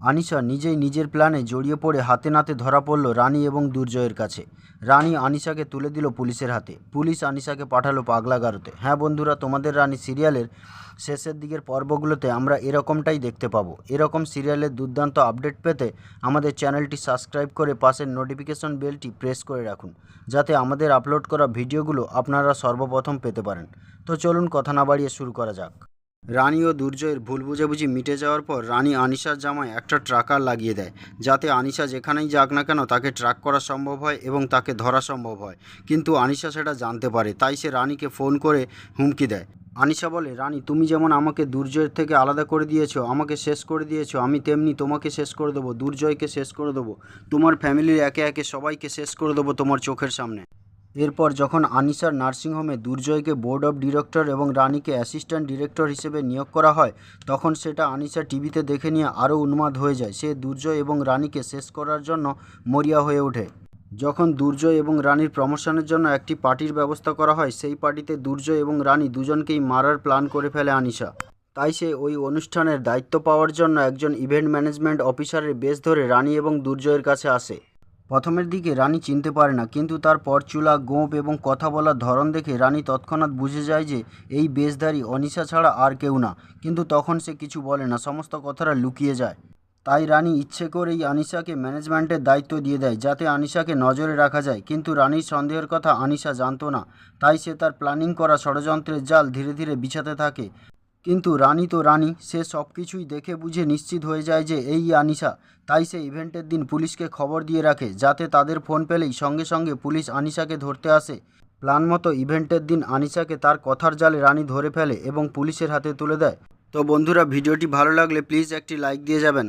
আনিশা নিজেই নিজের প্ল্যানে জড়িয়ে পড়ে হাতে নাতে ধরা পড়ল রানী এবং দুর্জয়ের কাছে। রানী আনিশাকে তুলে দিল পুলিশের হাতে। পুলিশ আনিশাকে পাঠালো পাগলাগারোতে। হ্যাঁ বন্ধুরা, তোমাদের রানী সিরিয়ালের শেষের দিকের পর্বগুলোতে আমরা এরকমটাই দেখতে পাবো। এরকম সিরিয়ালের দুর্দান্ত আপডেট পেতে আমাদের চ্যানেলটি সাবস্ক্রাইব করে পাশের নোটিফিকেশন বেলটি প্রেস করে রাখুন, যাতে আমাদের আপলোড করা ভিডিওগুলো আপনারা সর্বপ্রথম পেতে পারেন। তো চলুন কথা না বাড়িয়ে শুরু করা যাক। রানী ও দুর্জয়ের ভুল বুঝাবুঝি মিটে যাওয়ার পর রানী আনিশার জামায় একটা ট্রাকার লাগিয়ে দেয়, যাতে আনিশা যেখানেই যাক না কেন তাকে ট্র্যাক করা সম্ভব হয় এবং তাকে ধরা সম্ভব হয়। কিন্তু আনিশা সেটা জানতে পারে, তাই সে রানীকে ফোন করে হুমকি দেয়। আনিশা বলে, রানী, তুমি যেমন আমাকে দুর্জয়ের থেকে আলাদা করে দিয়েছ, আমাকে শেষ করে দিয়েছ, আমি তেমনি তোমাকে শেষ করে দেবো, দুর্জয়কে শেষ করে দেবো। তোমার ফ্যামিলির একে একে সবাইকে শেষ করে দেবো তোমার চোখের সামনে। এরপর যখন আনিসার নার্সিংহোমে দুর্জয়কে বোর্ড অফ ডিরেক্টর এবং রানীকে অ্যাসিস্ট্যান্ট ডিরেক্টর হিসেবে নিয়োগ করা হয়, তখন সেটা আনিসা টিভিতে দেখে নিয়ে আরও উন্মাদ হয়ে যায়। সে দুর্জয় এবং রানীকে শেষ করার জন্য মরিয়া হয়ে ওঠে। যখন দুর্জয় এবং রানীর প্রমোশনের জন্য একটি পার্টির ব্যবস্থা করা হয়, সেই পার্টিতে দুর্জয় এবং রানী দুজনকেই মারার প্ল্যান করে ফেলে আনিশা। তাই সে ওই অনুষ্ঠানের দায়িত্ব পাওয়ার জন্য একজন ইভেন্ট ম্যানেজমেন্ট অফিসারের বেশ ধরে রানী এবং দুর্জয়ের কাছে আসে। প্রথমের দিকে রানী চিনতে পারে না, কিন্তু তার পরচুলা গোঁপ এবং কথা বলার ধরন দেখে রানী তৎক্ষণাৎ বুঝে যায় যে এই বেশধারী অনিশা ছাড়া আর কেউ না। কিন্তু তখন সে কিছু বলে না, সমস্ত কথাটা লুকিয়ে যায়। তাই রানী ইচ্ছে করেই আনিশাকে ম্যানেজমেন্টের দায়িত্ব দিয়ে দেয়, যাতে আনিশাকে নজরে রাখা যায়। কিন্তু রানীর সন্দেহের কথা আনিশা জানতো না, তাই সে তার প্ল্যানিং করা ষড়যন্ত্রের জাল ধীরে ধীরে বিছাতে থাকে। কিন্তু রানী তো রানী, সে সব কিছুই দেখে বুঝে নিশ্চিত হয়ে যায় যে এই আনিশা তাই সে ইভেন্টের দিন পুলিশকে খবর দিয়ে রাখে, যাতে তাদের ফোন পেলেই সঙ্গে সঙ্গে পুলিশ আনিশাকে ধরতে আসে। প্ল্যান মতো ইভেন্টের দিন আনিশাকে তার কথার জালে রানী ধরে ফেলে এবং পুলিশের হাতে তুলে দেয়। তো বন্ধুরা, ভিডিওটি ভালো লাগলে প্লিজ একটি লাইক দিয়ে যাবেন।